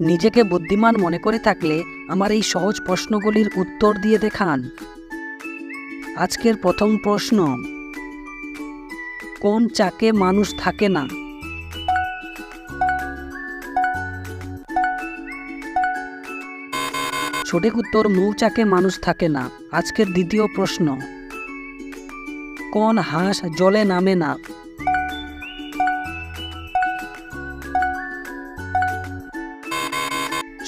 নিজেকে বুদ্ধিমান মনে করে থাকলে আমার এই সহজ প্রশ্নগুলির উত্তর দিয়ে দেখান। আজকের প্রথম প্রশ্ন, কোন চাকে মানুষ থাকে না? সঠিক উত্তর মৌচাকে মানুষ থাকে না। আজকের দ্বিতীয় প্রশ্ন, কোন হাঁস জলে নামে না?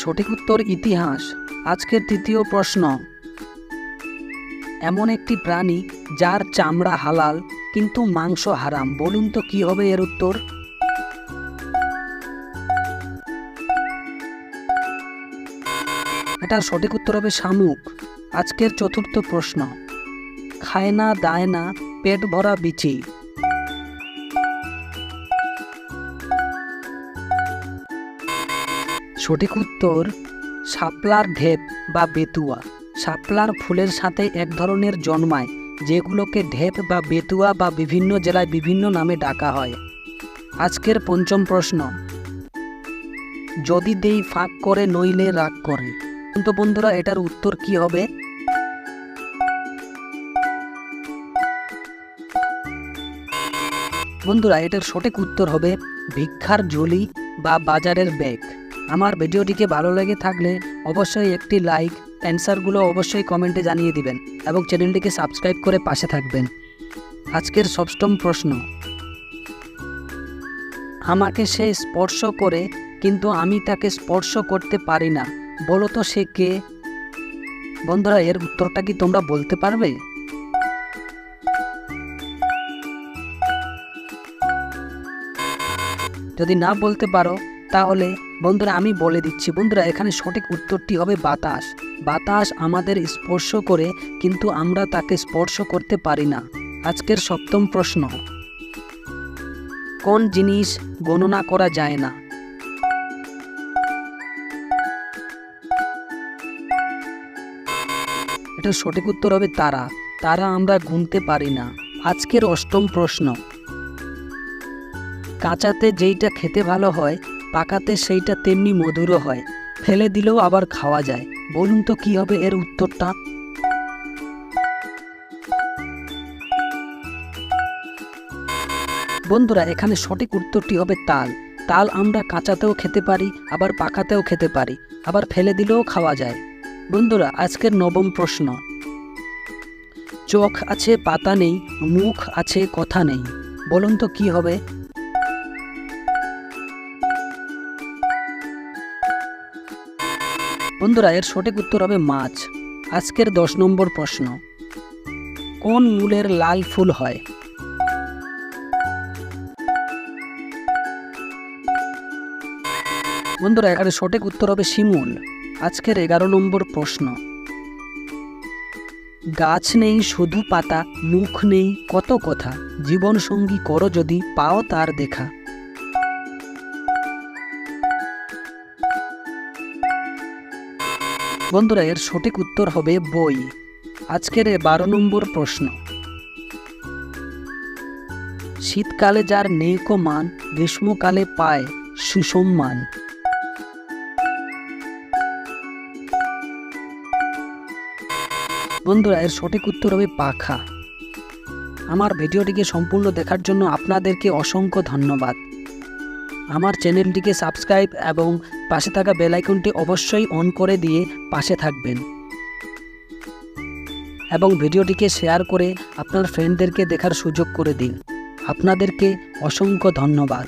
সঠিক উত্তর ইতিহাস। আজকের তৃতীয় প্রশ্ন। এমন একটি প্রাণী যার চামড়া হালাল কিন্তু মাংস হারাম, বলুন তো কি হবে এর উত্তর? এটার সঠিক উত্তর হবে শামুক। আজকের চতুর্থ প্রশ্ন। খায় না, দায় না, পেট ভরা বিচি। সঠিক উত্তর শাপলার ঢেপ বা বেতুয়া। শাপলার ফুলের সাথে এক ধরনের জন্মায়, যেগুলোকে ঢেপ বা বেতুয়া বা বিভিন্ন জেলায় বিভিন্ন নামে ডাকা হয়। আজকের পঞ্চম প্রশ্ন। যদি দেই ফাঁক করে নইলে রাগ করে। কিন্তু বন্ধুরা, এটার উত্তর কি হবে? বন্ধুরা, এটার সঠিক উত্তর হবে ভিক্ষার ঝুলি বা বাজারের ব্যাগ। আমার ভিডিওটিকে ভালো লেগে থাকলে অবশ্যই একটি লাইক অ্যান্সারগুলো অবশ্যই কমেন্টে জানিয়ে দিবেন এবং চ্যানেলটিকে সাবস্ক্রাইব করে পাশে থাকবেন। আজকের ষষ্ঠম প্রশ্ন। আমাকে সে স্পর্শ করে, কিন্তু আমি তাকে স্পর্শ করতে পারি না। বলো তো সে কে? বন্ধুরা, এর উত্তরটা কি তোমরা বলতে পারবে? যদি না বলতে পারো, তাহলে বন্ধুরা, আমি বলে দিচ্ছি, বন্ধুরা, এখানে সঠিক উত্তরটি হবে বাতাস। বাতাস আমাদের স্পর্শ করে, কিন্তু আমরা তাকে স্পর্শ করতে পারি না। আজকের সপ্তম প্রশ্ন। কোন জিনিস গণনা করা যায় না? এটা সঠিক উত্তর হবে তারা। তারা আমরা গুনতে পারি না। আজকের অষ্টম প্রশ্ন। কাঁচাতে যেইটা খেতে ভালো হয় পাকাতে সেইটা তেমনি মধুরও হয়। ফেলে দিলেও আবার খাওয়া যায়। বলুন তো কি হবে এর উত্তরটা? বন্ধুরা, এখানে সঠিক উত্তরটি হবে তাল। তাল আমরা কাঁচাতেও খেতে পারি, আবার পাকাতেও খেতে পারি, আবার ফেলে দিলেও খাওয়া যায়। বন্ধুরা, আজকের নবম প্রশ্ন। চোখ আছে, পাতা নেই, মুখ আছে, কথা নেই। বলুন তো কি হবে? বন্ধুরা, এর সঠিক উত্তর হবে মাছ। আজকের দশ নম্বর প্রশ্ন। কোন মূলের লাল ফুল হয়? বন্ধুরা এখানে সঠিক উত্তর হবে শিমুল। আজকের এগারো নম্বর প্রশ্ন। গাছ নেই শুধু পাতা, মুখ নেই, কত কথা? জীবন সঙ্গী করো যদি, পাও তার দেখা। বন্ধুরা, এর সঠিক উত্তর হবে বই। আজকের বারো নম্বর প্রশ্ন। শীতকালে যার মান গ্রীষ্মকালে পায় সুসম্মান বন্ধুরা, এর সঠিক উত্তর হবে পাখা। আমার ভিডিওটিকে সম্পূর্ণ দেখার জন্য আপনাদেরকে অসংখ্য ধন্যবাদ। আমার চ্যানেলটিকে সাবস্ক্রাইব এবং পাশে থাকা বেলাইকনটি অবশ্যই অন করে দিয়ে পাশে থাকবেন। এবং ভিডিওটিকে শেয়ার করে আপনার ফ্রেন্ডদেরকে দেখার সুযোগ করে দিন। আপনাদেরকে অসংখ্য ধন্যবাদ।